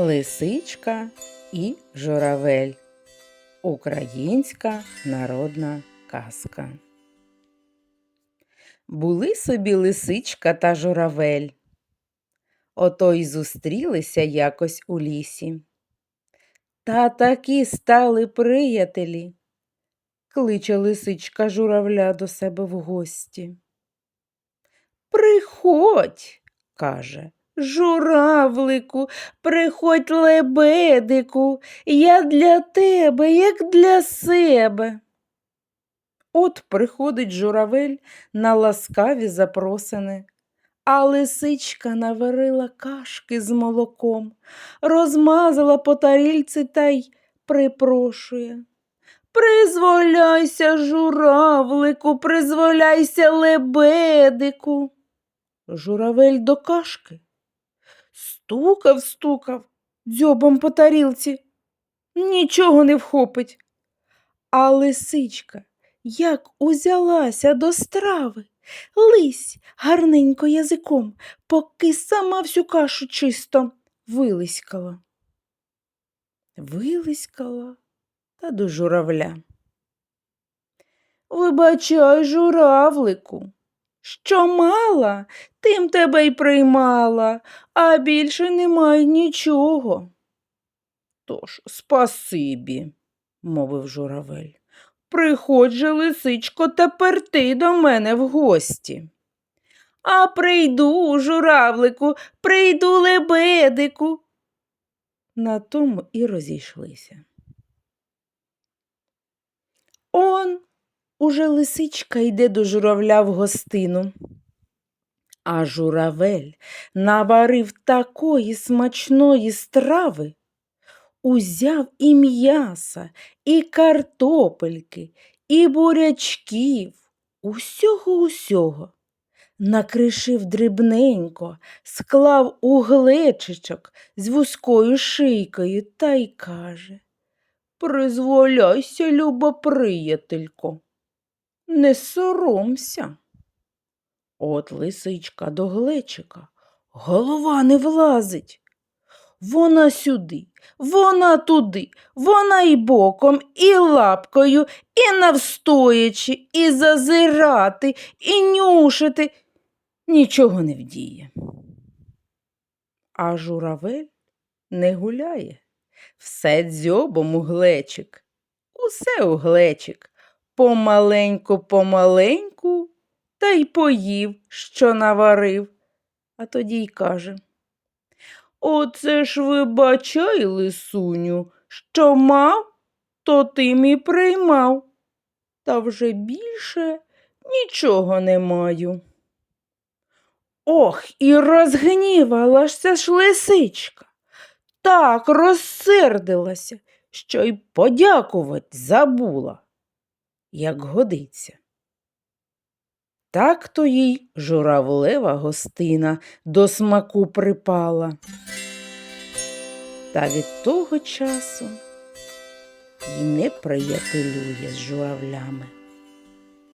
Лисичка і журавель. Українська народна казка. Були собі лисичка та журавель. Ото й зустрілися якось у лісі. Та такі стали приятелі. Кличе лисичка журавля до себе в гості. Приходь, каже, журавлику, приходь лебедику, я для тебе, як для себе. От приходить журавель на ласкаві запросини, а лисичка наварила кашки з молоком, розмазала по тарільці та й припрошує. Призволяйся, журавлику, призволяйся, лебедику. Журавель до кашки. Стукав, стукав дзьобом по тарілці. Нічого не вхопить. А лисичка як узялася до страви, лись гарненько язиком, поки сама всю кашу чисто вилискала. Вилискала та до журавля. Вибачай, журавлику, що мала, тим тебе й приймала, а більше немає нічого. Тож, спасибі, мовив журавель. Приходь же, лисичко, тепер ти до мене в гості. А прийду, журавлику, прийду лебедику. На тому і розійшлися. Он уже лисичка йде до журавля в гостину. А журавель наварив такої смачної страви, узяв і м'яса, і картопельки, і бурячків, усього усього. Накришив дрібненько, склав у глечичок з вузькою шийкою та й каже Призволяйся, люба приятелько, не соромся. От лисичка до глечика, голова не влазить. Вона сюди, вона туди, вона і боком, і лапкою, і навстоячи, і зазирати, і нюшити. Нічого не вдіє. А журавель не гуляє. Все дзьобом у глечик, усе у глечик, помаленьку, помаленьку, та й поїв, що наварив. А тоді й каже Оце ж вибачай, лисуню, що мав, то тим і приймав. Та вже більше нічого не маю. Ох, і розгнівалася ж лисичка. Так розсердилася, що й подякувати забула, як годиться. Так то їй журавлева гостина до смаку припала. Та від того часу й не приятелює з журавлями.